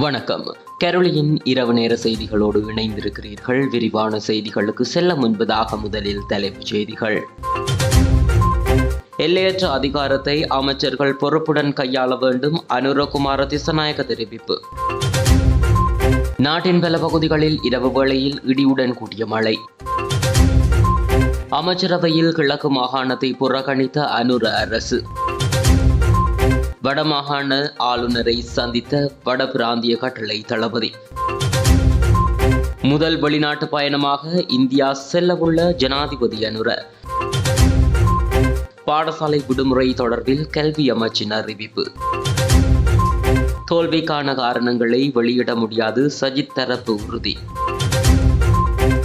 வணக்கம். கரோலியின் இரவு நேர செய்திகளோடு இணைந்திருக்கிறீர்கள். விரிவான செய்திகளுக்கு செல்ல முன்பதாக முதலில் தலைப்புச் செய்திகள். எல்லையற்ற அதிகாரத்தை அமைச்சர்கள் பொறுப்புடன் கையாள வேண்டும். அனுரகுமார திசநாயக தெரிவிப்பு. நாட்டின் பல பகுதிகளில் இரவு வேளையில் இடியுடன் கூடிய மழை. அமைச்சரவையில் கிழக்கு மாகாணத்தை புறக்கணித்த அனுர அரசு. வடமாகாண ஆளுநரை சந்தித்த வட பிராந்திய கட்டளை தளபதி. முதல் வெளிநாட்டு பயணமாக இந்தியா செல்லவுள்ள ஜனாதிபதி அனுர. பாடசாலை விடுமுறை தொடர்பில் கல்வி அமைச்சின் அறிவிப்பு. தோல்விக்கான காரணங்களை வெளியிட முடியாது சஜித் தரப்பு உறுதி.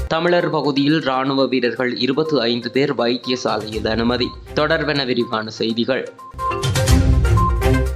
தமிழர் பகுதியில் ராணுவ வீரர்கள் இருபத்தி ஐந்து பேர் வைத்தியசாலையில் அனுமதி. தொடர்பென விரிவான செய்திகள்.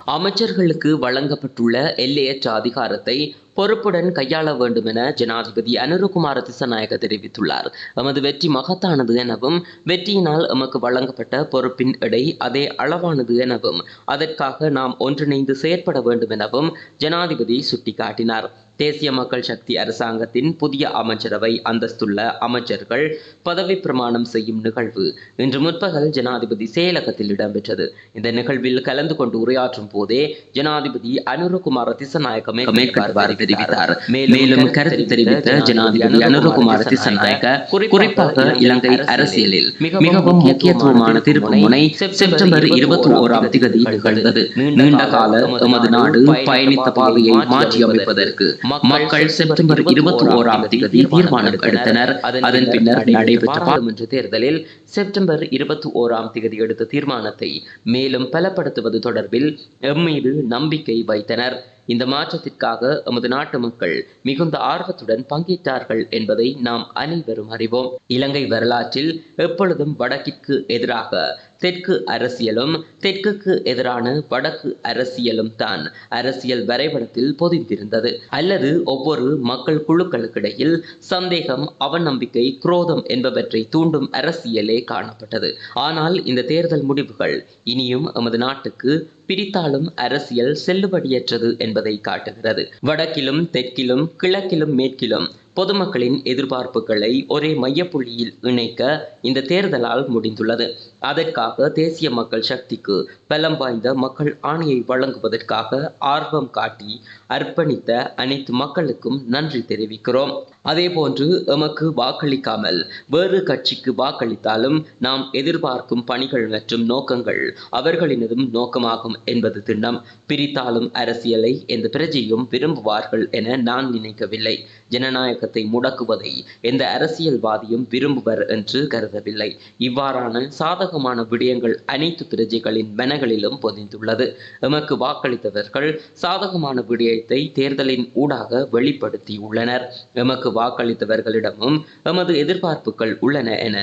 அமைச்சர்களுக்கு வழங்கப்பட்டுள்ள எல்லையற்ற அதிகாரத்தை பொறுப்புடன் கையாள வேண்டும் என ஜனாதிபதி அனுரகுமார திசநாயக தெரிவித்துள்ளார். எமது வெற்றி மகத்தானது எனவும் வெற்றியினால் எமக்கு வழங்கப்பட்ட பொறுப்பின் எடை அதே அளவானது எனவும் அதற்காக நாம் ஒன்றிணைந்து செயற்பட வேண்டும் எனவும் ஜனாதிபதி சுட்டிக்காட்டினார். தேசிய மக்கள் சக்தி அரசாங்கத்தின் புதிய அமைச்சரவை அந்தஸ்துள்ள அமைச்சர்கள் பதவி பிரமாணம் செய்யும் நிகழ்வு இன்று முற்பகல் ஜனாதிபதி செயலகத்தில் இடம்பெற்றது. இந்த நிகழ்வில் கலந்து கொண்டு உரையாற்றும் போதே ஜனாதிபதி அனுரகுமார திசநாயகமே மேற்கருவாரி தெரிவித்தார். மேலும் கருத்து தெரிவித்த ஜனாதிபதி அனுரகுமார திசநாயக குறிப்பாக இலங்கை அரசியலில். மிகவும் முக்கியத்துவமான திருப்பு முனை செப்டம்பர் இருபத்தி ஓராம் திகதி நிகழ்ந்தது. நீண்ட கால எமது நாடு பயணித்த பாதையை மாற்றி அமைப்பதற்கு மக்கள் செப்டம்பர் இருபத்தி ஓராம் தேதி தீர்மானம் எடுத்தனர். அதன் பின்னர் நடைபெற்ற பாராளுமன்ற தேர்தலில் செப்டம்பர் இருபத்தி ஓராம் தேதி எடுத்த தீர்மானத்தை மேலும் பலப்படுத்துவது தொடர்பில் எம்மீது நம்பிக்கை வைத்தனர். இந்த மாற்றத்திற்காக எமது நாட்டு மக்கள் மிகுந்த ஆர்வத்துடன் பங்கேற்றார்கள் என்பதை நாம் அனைவரும் அறிவோம். இலங்கை வரலாற்றில் எப்பொழுதும் வடக்கிற்கு எதிராக தெற்கு அரசியலும் தெற்குக்கு எதிரான வடக்கு அரசியலும் தான் அரசியல் வரைபடத்தில் பொதிந்திருந்தது. அல்லது ஒவ்வொரு மக்கள் குழுக்களுக்கிடையில் சந்தேகம் அவநம்பிக்கை குரோதம் என்பவற்றை தூண்டும் அரசியலே காணப்பட்டது. ஆனால் இந்த தேர்தல் முடிவுகள் இனியும் எமது நாட்டுக்கு பிரித்தாலும் அரசியல் செல்லுபடியற்றது என்பதை காட்டுகிறது. வடக்கிலும் தெற்கிலும் கிழக்கிலும் மேற்கிலும் பொதுமக்களின் எதிர்பார்ப்புகளை ஒரே மையப்புள்ளியில் இணைக்க இந்த தேர்தலால் முடிந்துள்ளது. அதற்காக தேசிய மக்கள் சக்திக்கு பலம் வாய்ந்த மக்கள் ஆணையை வழங்குவதற்காக ஆர்வம் காட்டி அர்ப்பணித்த அனைத்து மக்களுக்கும் நன்றி தெரிவிக்கிறோம். அதேபோன்று எமக்கு வாக்களிக்காமல் வேறு கட்சிக்கு வாக்களித்தாலும் நாம் எதிர்பார்க்கும் பணிகள் மற்றும் நோக்கங்கள் அவர்களினதும் நோக்கமாகும் என்பது திண்ணம். பிரித்தாலும் அரசியலை எந்த பிரஜையும் விரும்புவார்கள் என நான் நினைக்கவில்லை. ஜனநாயகத்தை முடக்குவதை எந்த அரசியல்வாதியும் விரும்புவர் என்று கருதவில்லை. இவ்வாறான சாதகமான விடயங்கள் அனைத்து பிரஜைகளின் மனங்களிலும் பொதிந்துள்ளது. எமக்கு வாக்களித்தவர்கள் சாதகமான விடயத்தை தேர்தலின் ஊடாக வெளிப்படுத்தியுள்ளனர். எமக்கு வாக்களித்தவர்களிடமும் எமது எதிர்பார்ப்புகள் உள்ளன என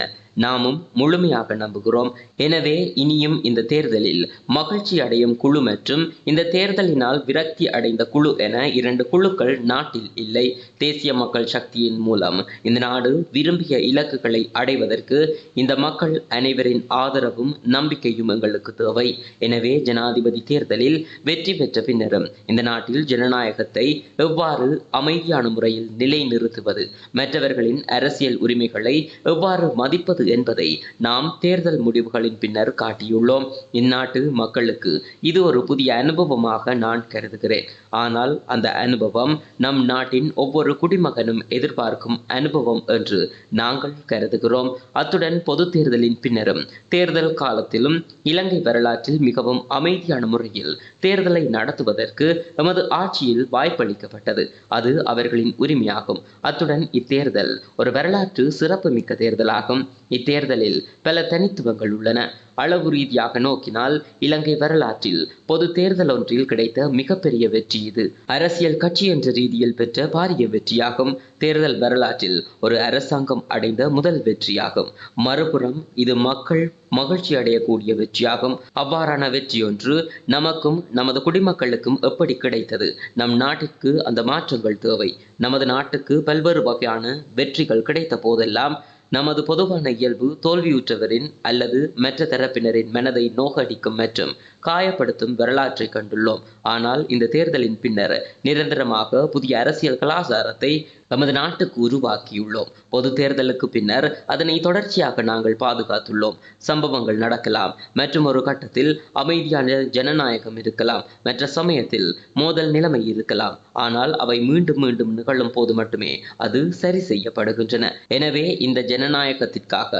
நாமும் முழுமையாக நம்புகிறோம். எனவே இனியும் இந்த தேர்தலில் மகிழ்ச்சி அடையும் குழு மற்றும் இந்த தேர்தலினால் விரக்தி அடைந்த குழு என இரண்டு குழுக்கள் நாட்டில் இல்லை. தேசிய மக்கள் சக்தியின் மூலம் இந்த நாடு விரும்பிய இலக்குகளை அடைவதற்கு இந்த மக்கள் அனைவரின் ஆதரவும் நம்பிக்கையும் எங்களுக்கு தேவை. எனவே ஜனாதிபதி தேர்தலில் வெற்றி பெற்ற பின்னரும் இந்த நாட்டில் ஜனநாயகத்தை எவ்வாறு அமைதியான முறையில் நிலைநிறுத்துவது? மற்றவர்களின் அரசியல் உரிமைகளை எவ்வாறு மதிப்பது உள்ளது என்பதை நாம் தேர்தல் முடிவுகளின் பின்னர் காட்டியுள்ளோம். இந்நாட்டு மக்களுக்கு இது ஒரு புதிய அனுபவமாக நான் கருதுகிறேன். ஆனால் அந்த அனுபவம் நம் நாட்டின் ஒவ்வொரு குடிமகனும் எதிர்பார்க்கும் அனுபவம் என்று நாங்கள் கருதுகிறோம். அத்துடன் பொது தேர்தலின் பின்னரும் தேர்தல் காலத்திலும் இலங்கை வரலாற்றில் மிகவும் அமைதியான முறையில் தேர்தலை நடத்துவதற்கு எமது ஆட்சியில் வாய்ப்பளிக்கப்பட்டது. அது அவர்களின் உரிமையாகும். அத்துடன் இத்தேர்தல் ஒரு வரலாற்று சிறப்புமிக்க தேர்தலாகும். இத்தேர்தலில் பல தனித்துவங்கள் உள்ளன. அளவு ரீதியாக நோக்கினால் இலங்கை வரலாற்றில் பொது தேர்தல் ஒன்றில் கிடைத்த மிகப்பெரிய வெற்றி இது. அரசியல் கட்சி என்ற ரீதியில் பெற்ற பாரிய வெற்றியாகும். தேர்தல் வரலாற்றில் ஒரு அரசாங்கம் அடைந்த முதல் வெற்றியாகும். மறுபுறம் இது மக்கள் மகிழ்ச்சி அடையக்கூடிய வெற்றியாகும். அவ்வாறான வெற்றியொன்று நமக்கும் நமது குடிமக்களுக்கும் எப்படி கிடைத்தது? நம் நாட்டிற்கு அந்த மாற்றங்கள் தேவை. நமது நாட்டுக்கு பல்வேறு வகையான வெற்றிகள் கிடைத்த போதெல்லாம் நமது பொதுவான இயல்பு தோல்வியுற்றவரின் அல்லது மற்ற தரப்பினரின் மனதை நோகடிக்கும் மற்றும் காயப்படுத்தும் வரலாற்றை கண்டுள்ளோம். ஆனால் இந்த தேர்தலின் பின்னர் நிரந்தரமாக புதிய அரசியல் கலாச்சாரத்தை நமது நாட்டுக்கு உருவாக்கியுள்ளோம். பொது தேர்தலுக்கு பின்னர் அதனை தொடர்ச்சியாக நாங்கள் பாதுகாத்துள்ளோம். சம்பவங்கள் நடக்கலாம். மற்றும் ஒரு கட்டத்தில் அமைதியான ஜனநாயகம் இருக்கலாம். மற்ற சமயத்தில் மோதல் நிலைமை இருக்கலாம். ஆனால் அவை மீண்டும் மீண்டும் நிகழும் போது மட்டுமே அது சரி செய்யப்படுகின்றன. எனவே இந்த ஜனநாயகத்திற்காக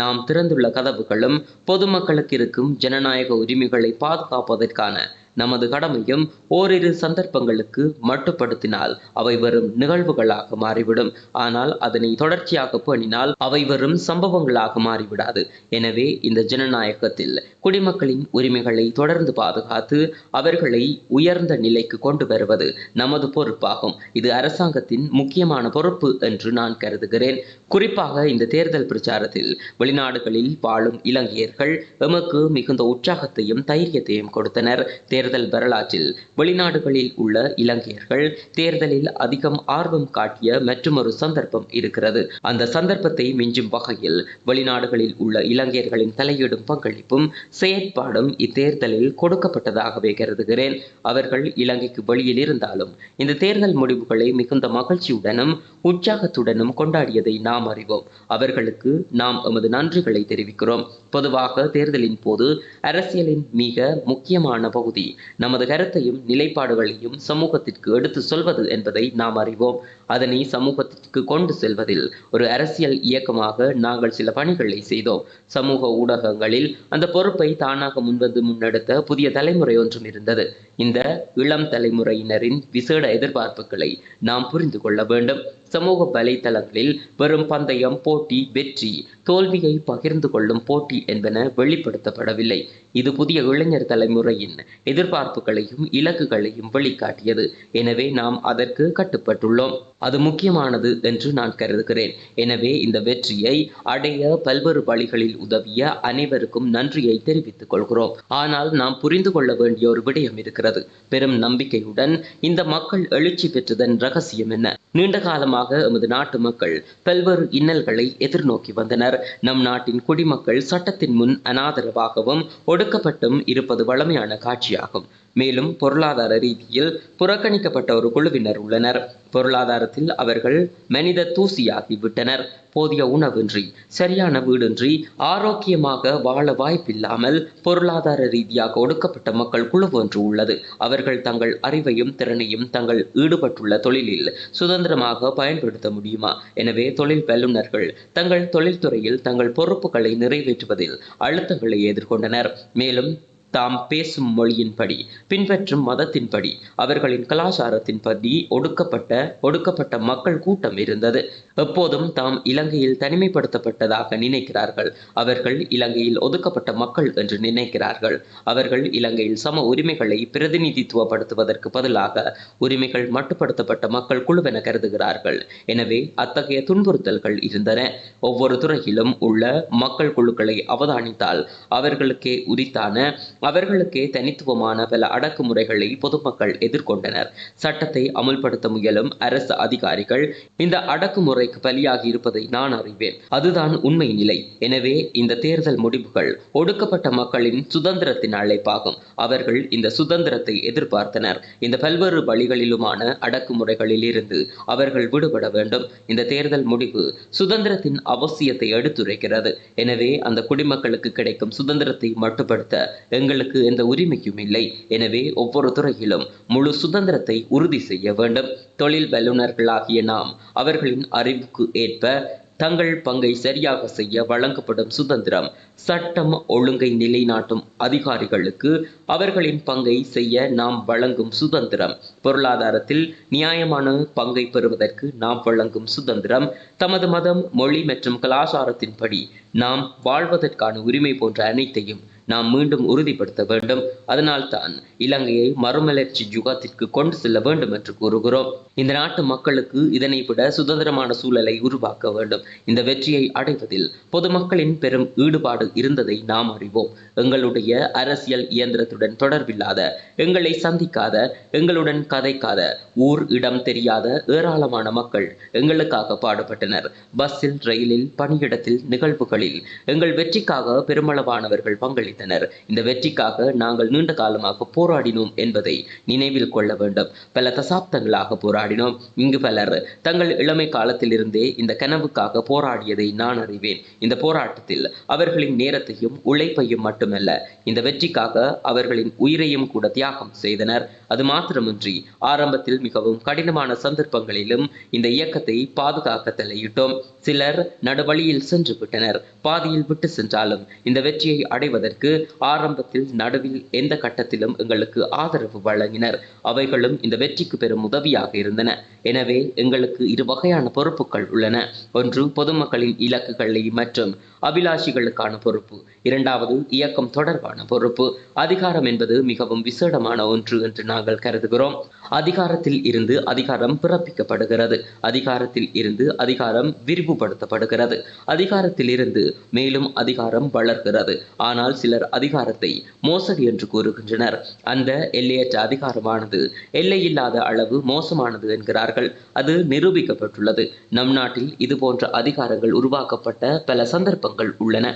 நாம் திறந்துள்ள கதவுகளும் பொதுமக்களுக்கு இருக்கும் ஜனநாயக உரிமைகளை பாதுகாப்பதற்கான நமது கடமையும் ஓரிரு சந்தர்ப்பங்களுக்கு மட்டுப்படுத்தினால் அவை வெறும் நிகழ்வுகளாக மாறிவிடும். ஆனால் அதனை தொடர்ச்சியாக பண்ணினால் அவை வெறும் சம்பவங்களாக மாறிவிடாது. எனவே இந்த ஜனநாயகத்தில் குடிமக்களின் உரிமைகளை தொடர்ந்து பாதுகாத்து அவர்களை உயர்ந்த நிலைக்கு கொண்டு வருவது நமது பொறுப்பாகும். இது அரசாங்கத்தின் முக்கியமான பொறுப்பு என்று நான் கருதுகிறேன். குறிப்பாக இந்த தேர்தல் பிரச்சாரத்தில் வெளிநாடுகளில் வாழும் இலங்கையர்கள் எமக்கு மிகுந்த உற்சாகத்தையும் தைரியத்தையும் கொடுத்தனர். தேர்தல் வரலாற்றில் வெளிநாடுகளில் உள்ள இலங்கையர்கள் தேர்தலில் அதிகம் ஆர்வம் காட்டிய மற்றொரு சந்தர்ப்பம் இருக்கிறது. அந்த சந்தர்ப்பத்தை மிஞ்சும் வகையில் வெளிநாடுகளில் உள்ள இலங்கையர்களின் தலையிடும் பங்களிப்பும் செயற்பாடும் இத்தேர்தலில் கொடுக்கப்பட்டதாகவே கருதுகிறேன். அவர்கள் இலங்கைக்கு வெளியில் இருந்தாலும் இந்த தேர்தல் முடிவுகளை மிகுந்த மகிழ்ச்சியுடனும் உற்சாகத்துடனும் கொண்டாடியதை நாம் அறிவோம். அவர்களுக்கு நாம் எமது நன்றிகளை தெரிவிக்கிறோம். பொதுவாக தேர்தலின் போது அரசியலின் மிக முக்கியமான பகுதி நமது கருத்தையும் நிலைப்பாடுகளையும் சமூகத்திற்கு எடுத்து சொல்வது என்பதை நாம் அறிவோம். அதனை சமூகத்திற்கு கொண்டு செல்வதில் ஒரு அரசியல் இயக்கமாக நாங்கள் சில பணிகளை செய்தோம். சமூக ஊடகங்களில் அந்த பொறுப்பை தானாக முன்வந்து முன்னெடுத்த புதிய தலைமுறை ஒன்றும் இருந்தது. இந்த இளம் தலைமுறையினரின் விசேட எதிர்பார்ப்புகளை நாம் புரிந்து கொள்ள வேண்டும். சமூக வலைத்தளங்களில் வெறும் பந்தயம் போட்டி வெற்றி தோல்வியை பகிர்ந்து கொள்ளும் போட்டி என்பன வெளிப்படுத்தப்படவில்லை. இது புதிய இளைஞர் தலைமுறையின் எதிர்பார்ப்புகளையும் இலக்குகளையும் வெளிக்காட்டியது. எனவே நாம் அதற்கு கட்டுப்பட்டுள்ளோம். அது முக்கியமானது என்று நான் கருதுகிறேன். எனவே இந்த வெற்றியை அடைய பல்வேறு வழிகளில் உதவிய அனைவருக்கும் நன்றியை தெரிவித்துக் கொள்கிறோம். ஆனால் நாம் புரிந்து கொள்ள வேண்டிய ஒரு விடயம் இருக்கிறது. பெரும் நம்பிக்கையுடன் இந்த மக்கள் எழுச்சி பெற்றதன் ரகசியம் என்ன? நீண்ட காலமாக எமது நாட்டு மக்கள் பல்வேறு இன்னல்களை எதிர்நோக்கி வந்தனர். நம் நாட்டின் குடிமக்கள் சட்டத்தின் முன் அனாதரவாகவும் ஒடுக்கப்பட்டும் இருப்பது வளமையான காட்சியாகும். மேலும் பொருளாதார ரீதியில் புறக்கணிக்கப்பட்ட ஒரு குழுவினர் உள்ளனர். பொருளாதாரத்தில் அவர்கள் மனித தூசியாகிவிட்டனர். போதிய உணவின்றி சரியான வீடின்றி ஆரோக்கியமாக வாழ வாய்ப்பில்லாமல் பொருளாதார ரீதியாக ஒடுக்கப்பட்ட மக்கள் குழு ஒன்று உள்ளது. அவர்கள் தங்கள் அறிவையும் திறனையும் தங்கள் ஈடுபட்டுள்ள தொழிலில் சுதந்திரமாக பயன்படுத்த முடியுமா? எனவே தொழில் வல்லுநர்கள் தங்கள் தொழில்துறையில் தங்கள் பொறுப்புகளை நிறைவேற்றுவதில் அழுத்தங்களை எதிர்கொண்டனர். மேலும் தாம் பேசும் மொழியின்படி பின்பற்றும் மதத்தின்படி அவர்களின் கலாச்சாரத்தின்படி ஒடுக்கப்பட்ட ஒடுக்கப்பட்ட மக்கள் கூட்டம் இருந்தது. எப்போதும் தாம் இலங்கையில் தனிமைப்படுத்தப்பட்டதாக நினைக்கிறார்கள். அவர்கள் இலங்கையில் ஒதுக்கப்பட்ட மக்கள் என்று நினைக்கிறார்கள். அவர்கள் இலங்கையில் சம உரிமைகளை பிரதிநிதித்துவப்படுத்துவதற்கு பதிலாக உரிமைகள் மட்டுப்படுத்தப்பட்ட மக்கள் குழுவென கருதுகிறார்கள். எனவே அத்தகைய துன்புறுத்தல்கள் இருந்தன. ஒவ்வொரு துறையிலும் உள்ள மக்கள் குழுக்களை அவதானித்தால் அவர்களுக்கே உரித்தான அவர்களுக்கே தனித்துவமான பல அடக்குமுறைகளை பொதுமக்கள் எதிர்கொண்டனர். சட்டத்தை அமுல்படுத்த முயலும் அரசு அதிகாரிகள் இந்த அடக்குமுறைக்கு பலியாகி இருப்பதை நான் அறிவேன். அதுதான் உண்மை நிலை. எனவே இந்த தேர்தல் முடிவுகள் ஒடுக்கப்பட்ட மக்களின் சுதந்திரத்தின் அழைப்பாகும். அவர்கள் இந்த சுதந்திரத்தை எதிர்பார்த்தனர். இந்த பல்வேறு வழிகளிலுமான அடக்குமுறைகளில் இருந்து அவர்கள் விடுபட வேண்டும். இந்த தேர்தல் முடிவு சுதந்திரத்தின் அவசியத்தை எடுத்துரைக்கிறது. எனவே அந்த குடிமக்களுக்கு கிடைக்கும் சுதந்திரத்தை மட்டுப்படுத்த எங்களுக்கு எந்த உரிமையும் இல்லை. எனவே ஒவ்வொரு துறையிலும் முழு சுதந்திரத்தை உறுதி செய்ய வேண்டும். தொழில் வல்லுநர்களாகிய நாம் அவர்களின் அறிவுக்கு ஏற்ப தங்கள் பங்கை சரியாக செய்ய வழங்கப்படும் சுதந்திரம் சட்டம் ஒழுங்கை நிலைநாட்டும் அதிகாரிகளுக்கு அவர்களின் பங்கை செய்ய நாம் வழங்கும் சுதந்திரம். பொருளாதாரத்தில் நியாயமான பங்கை பெறுவதற்கு நாம் வழங்கும் சுதந்திரம். தமது மதம் மொழி மற்றும் கலாச்சாரத்தின்படி நாம் வாழ்வதற்கான உரிமை போன்ற அனைத்தையும் நாம் மீண்டும் உறுதிப்படுத்த வேண்டும். அதனால்தான் இலங்கையை மறுமலர்ச்சி யுகத்திற்கு கொண்டு செல்ல வேண்டும் என்று கூறுகிறோம். இந்த நாட்டு மக்களுக்கு இதனை விட சுதந்திரமான சூழலை உருவாக்க வேண்டும். இந்த வெற்றியை அடைவதில் பொதுமக்களின் பெரும் ஈடுபாடு இருந்ததை நாம் அறிவோம். எங்களுடைய அரசியல் இயந்திரத்துடன் தொடர்பில்லாத எங்களை சந்திக்காத எங்களுடன் கதைக்காத ஊர் இடம் தெரியாத ஏராளமான மக்கள் எங்களுக்காக பாடுபட்டனர். பஸ்ஸில் ரயிலில் பணியிடத்தில் நிகழ்வுகளில் எங்கள் வெற்றிக்காக பெருமளவானவர்கள் பங்களித்தனர். இந்த வெற்றிக்காக நாங்கள் நீண்ட காலமாக போராடினோம் என்பதை நினைவில் கொள்ள வேண்டும். பல தசாப்தங்களாக போராடினோம். இங்கு பலர் தங்கள் இளமை காலத்திலிருந்தே இந்த கனவுக்காக போராடியதை நான் அறிவேன். இந்த போராட்டத்தில் அவர்களின் நேரத்தையும் உழைப்பையும் மட்டும் மட்டுமல்ல இந்த வெற்றிக்காக அவர்களின் உயிரையும் கூட தியாகம் செய்தனர். அது மாத்திரமின்றி ஆரம்பத்தில் மிகவும் கடினமான சந்தர்ப்பங்களிலும் இந்த இயக்கத்தை பாதுகாக்க தலையிட்டோம். சிலர் நடுவழியில் சென்று விட்டனர். பாதியில் விட்டு சென்றாலும் இந்த வெற்றியை அடைவதற்கு ஆரம்பத்தில் நடுவில் எந்த கட்டத்திலும் எங்களுக்கு ஆதரவு வழங்கினர். அவைகளும் இந்த வெற்றிக்கு பெரும் உதவியாக இருந்தன. எனவே எங்களுக்கு இரு வகையான பொறுப்புகள் உள்ளன. ஒன்று பொதுமக்களின் இலக்குகளை மற்றும் அபிலாஷிகளுக்கான பொறுப்பு. இரண்டாவது இயக்க இயக்கம் தொடர்பான பொறுப்பு. அதிகாரம் என்பது மிகவும் விசேடமான ஒன்று என்று நாங்கள் கருதுகிறோம். அதிகாரத்தில் இருந்து அதிகாரம் பிறப்பிக்கப்படுகிறது. அதிகாரத்தில் இருந்து அதிகாரம் விரிவுபடுத்தப்படுகிறது. அதிகாரத்தில் இருந்து மேலும் அதிகாரம் வளர்கிறது. ஆனால் சிலர் அதிகாரத்தை மோசடி என்று கூறுகின்றனர். அந்த எல்லையற்ற அதிகாரமானது எல்லையில்லாத அளவு மோசமானது என்கிறார்கள். அது நிரூபிக்கப்பட்டுள்ளது. நம் நாட்டில் இது போன்ற அதிகாரங்கள் உருவாக்கப்பட்ட பல சந்தர்ப்பங்கள் உள்ளன.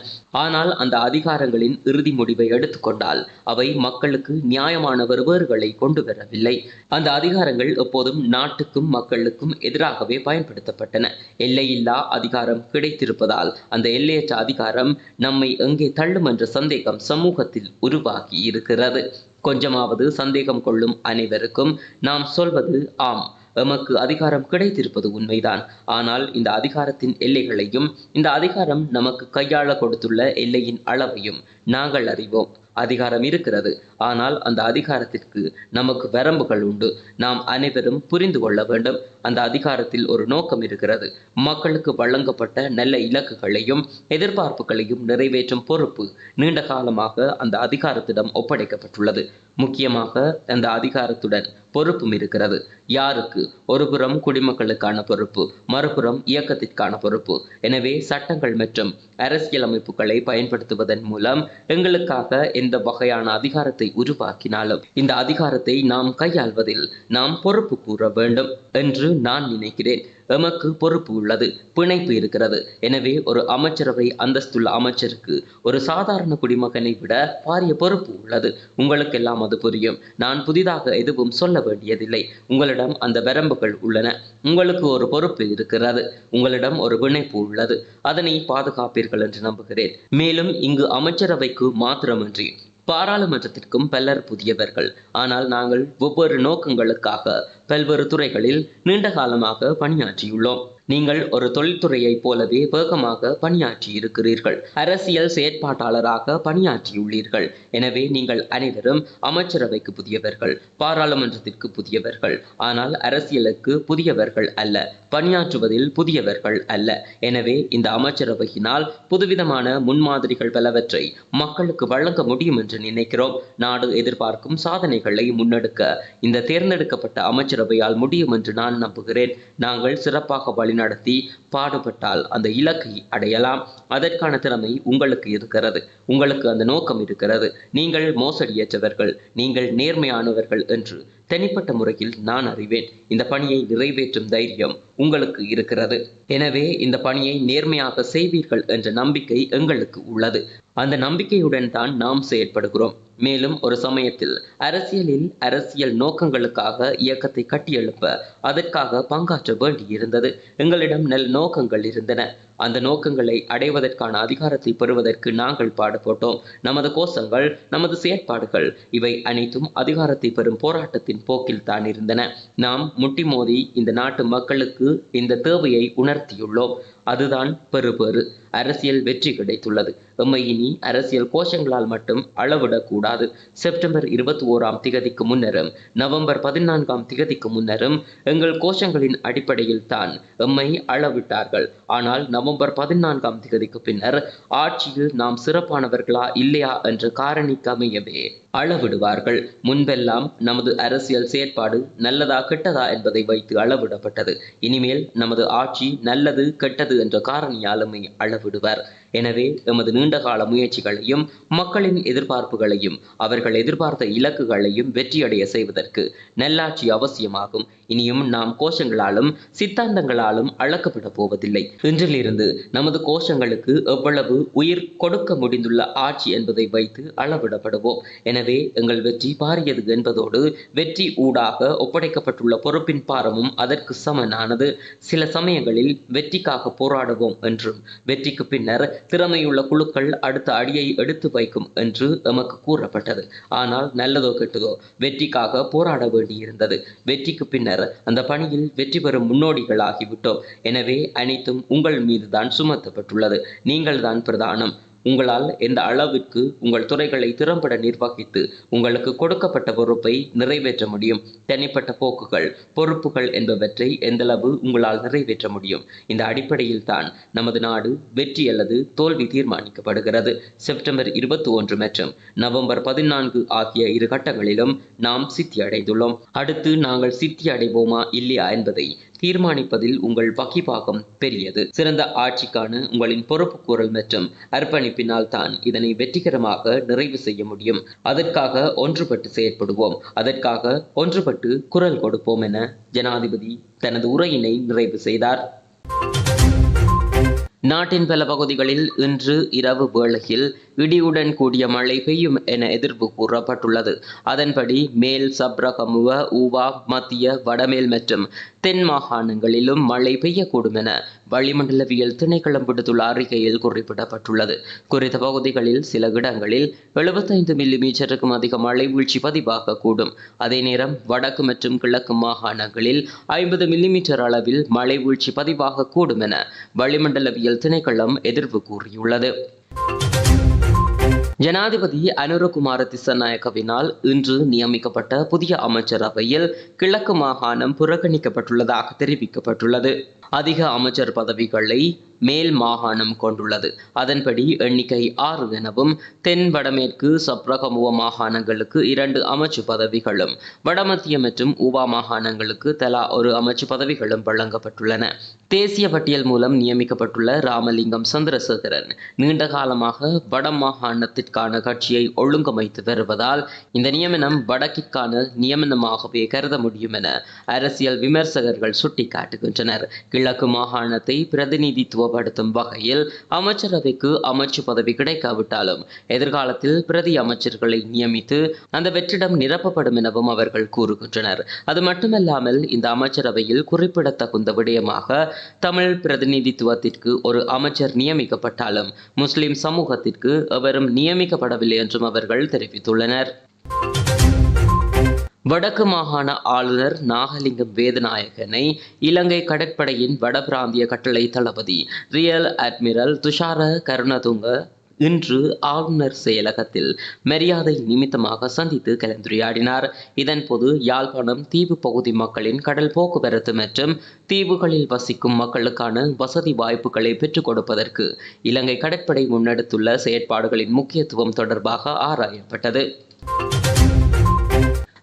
ஆனால் அந்த அதிகாரங்களின் இறுதி முடிவை எடுத்துக்கொண்டால் அவை மக்களுக்கு நியாயமான வெறுவேறுகளை கொண்டு வரவில்லை. அந்த அதிகாரங்கள் எப்போதும் நாட்டுக்கும் மக்களுக்கும் எதிராகவே பயன்படுத்தப்பட்டன. எல்லையில்லா அதிகாரம் கிடைத்திருப்பதால் அந்த எல்லையற்ற அதிகாரம் நம்மை எங்கே தள்ளும் என்ற சந்தேகம் சமூகத்தில் உருவாகி இருக்கிறது. கொஞ்சமாவது சந்தேகம் கொள்ளும் அனைவருக்கும் நாம் சொல்வது ஆம். எமக்கு அதிகாரம் கிடைத்திருப்பது உண்மைதான். ஆனால் இந்த அதிகாரத்தின் எல்லைகளையும் இந்த அதிகாரம் நமக்கு கையாள கொடுத்துள்ள எல்லையின் அளவையும் நாங்கள் அறிவோம். அதிகாரம் இருக்கிறது. ஆனால் அந்த அதிகாரத்திற்கு நமக்கு வரம்புகள் உண்டு. நாம் அனைவரும் புரிந்து கொள்ள வேண்டும். அந்த அதிகாரத்தில் ஒரு நோக்கம் இருக்கிறது. மக்களுக்கு வழங்கப்பட்ட நல்ல இலக்குகளையும் எதிர்பார்ப்புகளையும் நிறைவேற்றும் பொறுப்பு நீண்ட காலமாக அந்த அதிகாரத்திடம் ஒப்படைக்கப்பட்டுள்ளது. முக்கியமாக அந்த அதிகாரத்துடன் பொறுப்பும் இருக்கிறது. யாருக்கு? ஒருபுறம் குடிமக்களுக்கான பொறுப்பு மறுபுறம் இயக்கத்திற்கான பொறுப்பு. எனவே சட்டங்கள் மற்றும் அரசியலமைப்புகளை பயன்படுத்துவதன் மூலம் எங்களுக்காக எந்த வகையான அதிகாரத்தை உருவாக்கினாலும் இந்த அதிகாரத்தை நாம் கையாள்வதில் நாம் பொறுப்பு கூற வேண்டும் என்று நான் நினைக்கிறேன். எமக்கு பொறுப்பு உள்ளது பிணைப்பு இருக்கிறது. எனவே ஒரு அமைச்சரவை அந்தஸ்துள்ள அமைச்சருக்கு ஒரு சாதாரண குடிமகனை விட பாரிய பொறுப்பு உள்ளது. உங்களுக்கெல்லாம் அது புரியும். நான் புதிதாக எதுவும் சொல்ல வேண்டியதில்லை. உங்களிடம் அந்த வரம்புகள் உள்ளன. உங்களுக்கு ஒரு பொறுப்பு இருக்கிறது. உங்களிடம் ஒரு பிணைப்பு உள்ளது. அதனை பாதுகாப்பீர்கள் என்று நம்புகிறேன். மேலும் இங்கு அமைச்சரவைக்கு மாத்திரமின்றி பாராளுமன்றத்திற்கும் பலர் புதியவர்கள். ஆனால் நாங்கள் ஒவ்வொரு நோக்கங்களுக்காக பல்வேறு துறைகளில் நீண்ட காலமாக பணியாற்றியுள்ளோம். நீங்கள் ஒரு தொழில்துறையைப் போலவே வேகமாக பணியாற்றி இருக்கிறீர்கள் அரசியல் செயற்பாட்டாளராக பணியாற்றியுள்ளீர்கள். எனவே நீங்கள் அனைவரும் அமைச்சரவைக்கு புதியவர்கள் பாராளுமன்றத்திற்கு புதியவர்கள். ஆனால் அரசியலுக்கு புதியவர்கள் அல்ல பணியாற்றுவதில் புதியவர்கள் அல்ல. எனவே இந்த அமைச்சரவையினால் புதுவிதமான முன்மாதிரிகள் பலவற்றை மக்களுக்கு வழங்க முடியும் என்று நினைக்கிறோம். நாடு எதிர்பார்க்கும் சாதனைகளை முன்னெடுக்க இந்த தேர்ந்தெடுக்கப்பட்ட அமைச்சரவையால் முடியும் என்று நான் நம்புகிறேன். நாங்கள் சிறப்பாக வழி வழிநடத்தி பாடுபட்டால் அந்த இலக்கை அடையலாம். அதற்கான திறமை உங்களுக்கு இருக்கிறது. உங்களுக்கு அந்த நோக்கம் இருக்கிறது. நீங்கள் மோசடியற்றவர்கள். நீங்கள் நேர்மையானவர்கள் என்று தனிப்பட்ட முறையில் நான் அறிவேன். இந்த பணியை நிறைவேற்றும் தைரியம் உங்களுக்கு இருக்கிறது. எனவே இந்த பணியை நேர்மையாக செய்வீர்கள் என்ற நம்பிக்கை எங்களுக்கு உள்ளது. அந்த நம்பிக்கையுடன் தான் நாம் செயற்படுகிறோம். மேலும் ஒரு சமயத்தில் அரசியலில் அரசியல் நோக்கங்களுக்காக இயக்கத்தை கட்டியெழுப்ப அதற்காக பங்காற்ற வேண்டியிருந்தது. எங்களிடம் நல் நோக்கங்கள் இருந்தன. அந்த நோக்கங்களை அடைவதற்கான அதிகாரத்தை பெறுவதற்கு நாங்கள் பாடுபட்டோம். நமது கோஷங்கள் நமது செயற்பாடுகள் இவை அனைத்தும் அதிகாரத்தை பெறும் போராட்டத்தின் போக்கில் தான் இருந்தன. நாம் முட்டி மோதி இந்த நாட்டு மக்களுக்கு இந்த தேவையை உணர்த்தியுள்ளோம். அதுதான் பெறுபேறு. அரசியல் வெற்றி கிடைத்துள்ளது. எம்மை இனி அரசியல் கோஷங்களால் மட்டும் அளவிடக்கூடாது. செப்டம்பர் இருபத்தி ஓராம் திகதிக்கு முன்னரும் நவம்பர் பதினான்காம் திகதிக்கு முன்னரும் எங்கள் கோஷங்களின் அடிப்படையில் தான் எம்மை அளவிட்டார்கள். ஆனால் நவம்பர் பதினான்காம் திகதிக்கு பின்னர் ஆட்சியில் நாம் சிறப்பானவர்களா இல்லையா என்ற காரணிக்கு அமையவே அளவிடுவார்கள். முன்பெல்லாம் நமது அரசியல் செயற்பாடு நல்லதா கெட்டதா என்பதை வைத்து அளவிடப்பட்டது. இனிமேல் நமது ஆட்சி நல்லது கெட்டது என்ற காரணியாலுமே அளவிடுவர். எனவே எமது நீண்டகால முயற்சிகளையும் மக்களின் எதிர்பார்ப்புகளையும் அவர்கள் எதிர்பார்த்த இலக்குகளையும் வெற்றியடைய செய்வதற்கு நல்லாட்சி அவசியமாகும். இனியும் நாம் கோஷங்களாலும் சித்தாந்தங்களாலும் அளக்கப்பட போவதில்லை. இன்றிலிருந்து நமது கோஷங்களுக்கு எவ்வளவு உயிர் கொடுக்க முடிந்துள்ள ஆட்சி என்பதை வைத்து அளவிடப்படுவோம். எனவே எங்கள் வெற்றி பாரியது என்பதோடு வெற்றி ஊடாக ஒப்படைக்கப்பட்டுள்ள பொறுப்பின் பாரமும் அதற்கு சமனானது. சில சமயங்களில் வெற்றிக்காக போராடுவோம் என்றும் வெற்றிக்கு பின்னர் திறமையுள்ள குழுக்கள் அடுத்த அடியை எடுத்து வைக்கும் என்று எமக்கு கூறப்பட்டது. ஆனால் நல்லதோ கெட்டதோ வெற்றிக்காக போராட வேண்டியிருந்தது. வெற்றிக்கு பின்னர் அந்த பணியில் வெற்றி பெறும் முன்னோடிகளாகிவிட்டோம். எனவே அனைத்தும் உங்கள் மீதுதான் சுமத்தப்பட்டுள்ளது. நீங்கள்தான் பிரதானம். உங்களால் எந்த அளவிற்கு உங்கள் துறைகளை திறம்பட நிர்வகித்து உங்களுக்கு கொடுக்கப்பட்ட பொறுப்பை நிறைவேற்ற முடியும்? தனிப்பட்ட போக்குகள் பொறுப்புகள் என்பவற்றை எந்தளவு உங்களால் நிறைவேற்ற முடியும்? இந்த அடிப்படையில் தான் நமது நாடு வெற்றி அல்லது தோல்வி தீர்மானிக்கப்படுகிறது. செப்டம்பர் இருபத்தி ஒன்று மற்றும் நவம்பர் பதினான்கு ஆகிய இரு கட்டங்களிலும் நாம் சித்தி அடைந்துள்ளோம் அடுத்து நாங்கள் சித்தி அடைவோமா இல்லையா என்பதை தீர்மானிப்பதில் உங்கள் வகிபாகம் பெரியது. சிறந்த ஆட்சிக்கான உங்களின் பொறுப்புக்கூறல் மற்றும் அர்ப்பணிப்பினால் தான் இதனை வெற்றிகரமாக நிறைவு செய்ய முடியும். அதற்காக ஒன்றுபட்டு செயற்படுவோம். அதற்காக ஒன்றுபட்டு குரல் கொடுப்போம் என ஜனாதிபதி தனது உரையினை நிறைவு செய்தார். நாட்டின் பல பகுதிகளில் இன்று இரவு வேளையில் இடியுடன் கூடிய மழை பெய்யும் என எதிர்ப்பு கூறப்பட்டுள்ளது. அதன்படி மேல் சப்ரகமுவ ஊவா மத்திய வடமேல் மற்றும் தென் மாகாணங்களிலும் மழை பெய்யக்கூடும் என வளிமண்டலவியல் திணைக்களம் விடுத்துள்ள அறிக்கையில் குறிப்பிடப்பட்டுள்ளது. குறித்த பகுதிகளில் சில இடங்களில் எழுபத்தைந்து மில்லி மீட்டருக்கும் அதிக மழை வீழ்ச்சி பதிவாகக்கூடும். அதே நேரம் வடக்கு மற்றும் கிழக்கு மாகாணங்களில் ஐம்பது மில்லிமீட்டர் அளவில் மழை வீழ்ச்சி பதிவாகக்கூடும் என வளிமண்டலவியல் திணைக்களம் எதிர்ப்பு கூறியுள்ளது. ஜனாதிபதி அனுரகுமார திசநாயக்கவினால் இன்று நியமிக்கப்பட்ட புதிய அமைச்சரவையில் கிழக்கு மாகாணம் புறக்கணிக்கப்பட்டுள்ளதாக தெரிவிக்கப்பட்டுள்ளது. அதிக அமைச்சர் பதவிகளை மேல் மாகாணம் கொண்டுள்ளது. அதன்படி எண்ணிக்கை ஆறு எனவும் தென் வடமேற்கு சப்ரகமுவ மாகாணங்களுக்கு இரண்டு அமைச்சு பதவிகளும் வடமத்திய மற்றும் உபா மாகாணங்களுக்கு தலா ஒரு அமைச்சு பதவிகளும் வழங்கப்பட்டுள்ளன. தேசிய பட்டியல் மூலம் நியமிக்கப்பட்டுள்ள ராமலிங்கம் சந்திரசேகரன் நீண்ட காலமாக வட மாகாணத்திற்கான கட்சியை ஒழுங்கமைத்து வருவதால் இந்த நியமனம் வடக்கிற்கான நியமனமாகவே கருத முடியும் என அரசியல் விமர்சகர்கள் சுட்டிக்காட்டுகின்றனர். கிழக்கு மாகாணத்தை பிரதிநிதித்துவப்படுத்தும் வகையில் அமைச்சரவைக்கு அமைச்சு பதவி கிடைக்காவிட்டாலும் எதிர்காலத்தில் பிரதி அமைச்சர்களை நியமித்து அந்த வெற்றிடம் நிரப்பப்படும் எனவும் அவர்கள் கூறுகின்றனர். அது மட்டுமல்லாமல் இந்த அமைச்சரவையில் குறிப்பிடத்தகுந்த விடயமாக தமிழ் பிரதிநிதித்துவத்திற்கு ஒரு அமைச்சர் நியமிக்கப்பட்டாலும் முஸ்லிம் சமூகத்திற்கு எவரும் நியமிக்கப்படவில்லை என்றும் அவர்கள் தெரிவித்துள்ளனர். வடக்கு மாகாண ஆளுநர் நாகலிங்கம் வேதநாயகனை இலங்கை கடற்படையின் வடபிராந்திய கட்டளை தளபதி ரியல் அட்மிரல் துஷார கருணதுங்க இன்று ஆளுநர் செயலகத்தில் மரியாதை நிமித்தமாக சந்தித்து கலந்துரையாடினார். இதன்போது யாழ்ப்பாணம் தீவு பகுதி மக்களின் கடல் போக்குவரத்து மற்றும் தீவுகளில் வசிக்கும் மக்களுக்கான வசதி வாய்ப்புகளை பெற்றுக் கொடுப்பதற்கு இலங்கை கடற்படை முன்னெடுத்துள்ள செயற்பாடுகளின் முக்கியத்துவம் தொடர்பாக ஆராயப்பட்டது.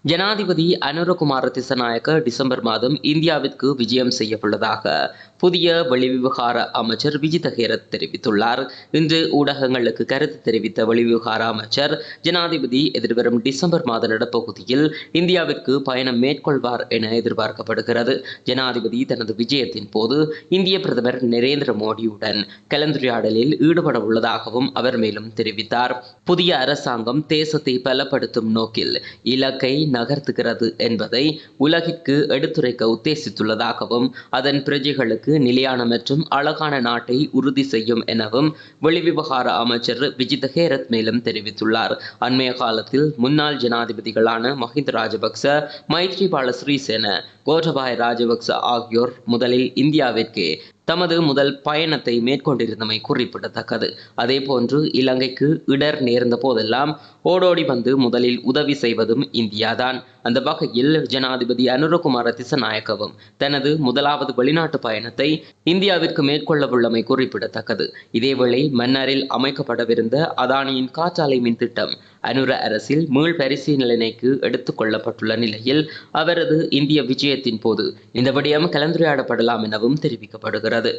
ஜனாதிபதி அனுரகுமார திசநாயக்க டிசம்பர் மாதம் இந்தியாவிற்கு விஜயம் செய்யவுள்ளதாக புதிய வெளிவிவகார அமைச்சர் விஜித ஹேரத் தெரிவித்துள்ளார். இன்று ஊடகங்களுக்கு கருத்து தெரிவித்த வெளிவிவகார அமைச்சர் ஜனாதிபதி எதிர்வரும் டிசம்பர் மாத நடப்பகுதியில் இந்தியாவிற்கு பயணம் மேற்கொள்வார் என எதிர்பார்க்கப்படுகிறது. ஜனாதிபதி தனது விஜயத்தின் போது இந்திய பிரதமர் நரேந்திர மோடியுடன் கலந்துரையாடலில் ஈடுபட உள்ளதாகவும் அவர் மேலும் தெரிவித்தார். புதிய அரசாங்கம் தேசத்தை பலப்படுத்தும் நோக்கில் இலக்கை நகர்த்துகிறது என்பதை உலகிற்கு எடுத்துரைக்க உத்தேசித்துள்ளதாகவும் அதன் பிரஜைகளுக்கு நிலையான மற்றும் அழகான நாட்டை உறுதி செய்யும் எனவும் வெளிவிவகார அமைச்சர் விஜித ஹேரத் மேலும் தெரிவித்துள்ளார். அண்மைய காலத்தில் முன்னாள் ஜனாதிபதிகளான மஹிந்த ராஜபக்ச மைத்ரிபால ஸ்ரீசேன கோட்டபாய ராஜபக்ச ஆகியோர் முதலில் இந்தியாவிற்கு தமது முதல் பயணத்தை மேற்கொண்டிருந்தமை குறிப்பிடத்தக்கது. அதே போன்று இலங்கைக்கு இடர் நேர்ந்த போதெல்லாம் ஓடோடி வந்து முதலில் உதவி செய்வதும் இந்தியாதான். அந்த வகையில் ஜனாதிபதி அனுரகுமார திசநாயக்கவும் தனது முதலாவது வெளிநாட்டு பயணத்தை இந்தியாவிற்கு மேற்கொள்ளவுள்ளமை குறிப்பிடத்தக்கது. இதேவேளை மன்னாரில் அமைக்கப்படவிருந்த அதானியின் காற்றாலை மின் திட்டம் அனுர அரசில் மீள் பரிசீலனைக்கு எடுத்துக் கொள்ளப்பட்டுள்ள நிலையில் அவரது இந்திய விஜயத்தின் போது இந்த விடயம் கலந்துரையாடப்படலாம் எனவும் தெரிவிக்கப்படுகிறது.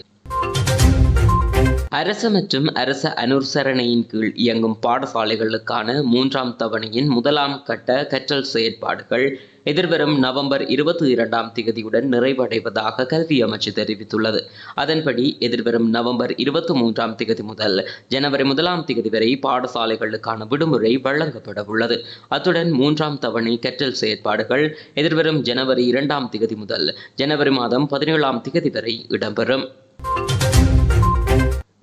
அரச மற்றும் அரச அனுசரணையின் கீழ் இயங்கும் பாடசாலைகளுக்கான மூன்றாம் தவணையின் முதலாம் கட்ட கற்றல் செயற்பாடுகள் எதிர்வரும் நவம்பர் இருபத்தி இரண்டாம் தேதியுடன் நிறைவடைவதாக கல்வி அமைச்சு தெரிவித்துள்ளது. அதன்படி எதிர்வரும் நவம்பர் இருபத்தி மூன்றாம் தேதி முதல் ஜனவரி முதலாம் தேதி வரை பாடசாலைகளுக்கான விடுமுறை வழங்கப்பட உள்ளது. அத்துடன் மூன்றாம் தவணை கற்றல் செயற்பாடுகள் எதிர்வரும் ஜனவரி இரண்டாம் தேதி முதல் ஜனவரி மாதம் பதினேழாம் தேதி வரை இடம்பெறும்.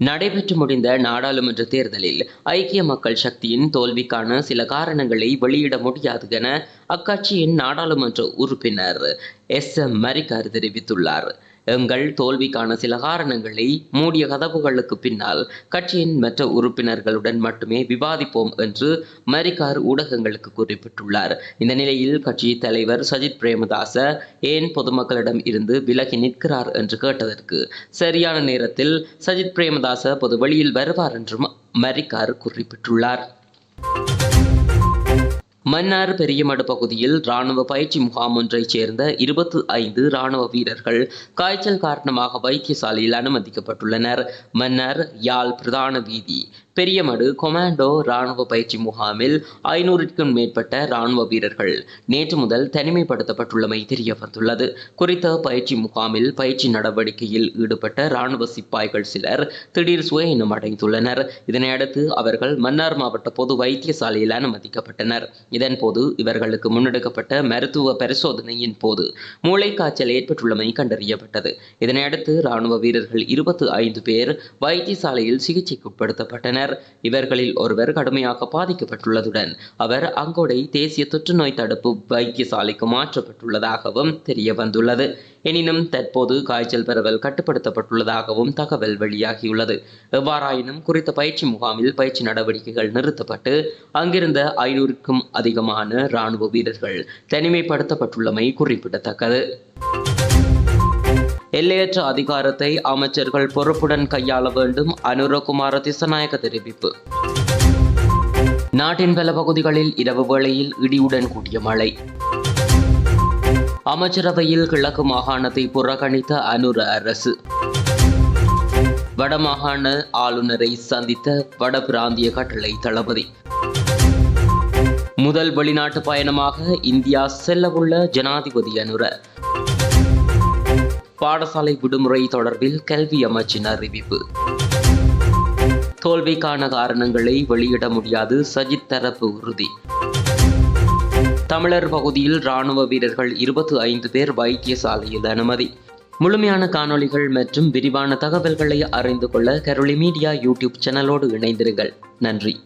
நடைபெற்று முடிந்த நாடாளுமன்ற தேர்தலில் ஐக்கிய மக்கள் சக்தியின் தோல்விக்கான சில காரணங்களை வெளியிட முடியாது என அக்கட்சியின் நாடாளுமன்ற உறுப்பினர் எஸ் எம் மரிக்கார் தெரிவித்துள்ளார். எங்கள் தோல்விக்கான சில காரணங்களை மூடிய கதவுகளுக்கு பின்னால் கட்சியின் மற்ற உறுப்பினர்களுடன் மட்டுமே விவாதிப்போம் என்று மரிக்கார் ஊடகங்களுக்கு குறிப்பிட்டுள்ளார். இந்த நிலையில் கட்சி தலைவர் சஜித் பிரேமதாச ஏன் பொதுமக்களிடம் இருந்து விலகி நிற்கிறார் என்று கேட்டதற்கு சரியான நேரத்தில் சஜித் பிரேமதாச பொது வழியில் வருவார் என்றும் மரிக்கார் குறிப்பிட்டுள்ளார். மன்னார் பெரியமடு பகுதியில் ராணுவ பயிற்சி முகாம் ஒன்றைச் சேர்ந்த இருபத்தி ஐந்து ராணுவ வீரர்கள் காய்ச்சல் காரணமாக வைத்தியசாலையில் அனுமதிக்கப்பட்டுள்ளனர். மன்னார் யாழ் பிரதான வீதி பெரியமடு கொமாண்டோ ராணுவ பயிற்சி முகாமில் ஐநூறுக்கும் மேற்பட்ட ராணுவ வீரர்கள். நேற்று முதல் தனிமைப்படுத்தப்பட்டுள்ளமை தெரிய வந்துள்ளது குறித்த பயிற்சி முகாமில் பயிற்சி நடவடிக்கையில் ஈடுபட்ட ராணுவ சிப்பாய்கள் சிலர் திடீர் சுயயினம் அடைந்துள்ளனர். இதனையடுத்து அவர்கள் மன்னார் மாவட்ட பொது வைத்தியசாலையில் அனுமதிக்கப்பட்டனர். இதன்போது இவர்களுக்கு முன்னெடுக்கப்பட்ட மருத்துவ பரிசோதனையின் போது மூளைக்காய்ச்சல் ஏற்பட்டுள்ளமை கண்டறியப்பட்டது. இதனையடுத்து ராணுவ வீரர்கள் இருபத்து ஐந்து பேர் வைத்தியசாலையில் சிகிச்சைக்கு உட்படுத்தப்பட்டனர். இவர்களில் ஒருவர் கடுமையாக பாதிக்கப்பட்டுள்ளதுடன் அவர் அங்கோடை தேசிய தொற்றுநோய் தடுப்பு வைத்தியசாலைக்கு மாற்றப்பட்டுள்ளதாகவும் தெரிய வந்துள்ளது எனினும் தற்போது காய்ச்சல் பரவல் கட்டுப்படுத்தப்பட்டுள்ளதாகவும் தகவல் வெளியாகியுள்ளது. எவ்வாறாயினும் குறித்த பயிற்சி முகாமில் பயிற்சி நடவடிக்கைகள் நிறுத்தப்பட்டு அங்கிருந்த ஐநூறுக்கும் அதிகமான இராணுவ வீரர்கள் தனிமைப்படுத்தப்பட்டுள்ளமை குறிப்பிடத்தக்கது. எல்லையற்ற அதிகாரத்தை அமைச்சர்கள் பொறுப்புடன் கையாள வேண்டும் அனுரகுமார திசநாயக தெரிவிப்பு. நாட்டின் பல பகுதிகளில் இரவு வேளையில் இடியுடன் கூடிய மழை. அமைச்சரவையில் கிழக்கு மாகாணத்தை புறக்கணித்த அனுர அரசு. வடமாகாண ஆளுநரை சந்தித்த வட பிராந்திய கட்டளை தளபதி. முதல் வெளிநாட்டு பயணமாக இந்தியா செல்லவுள்ள ஜனாதிபதி அனுர. பாடசாலை விடுமுறை தொடர்பில் கல்வி அமைச்சின் அறிவிப்பு. தோல்விக்கான காரணங்களை வெளியிட முடியாது சஜித் தரப்பு உறுதி. தமிழர் பகுதியில் ராணுவ வீரர்கள் இருபத்தி ஐந்து பேர் வைத்தியசாலையில் அனுமதி. முழுமையான காணொளிகள் மற்றும் விரிவான தகவல்களை அறிந்து கொள்ள கரோலி மீடியா யூடியூப் சேனலோடு இணைந்திருங்கள். நன்றி.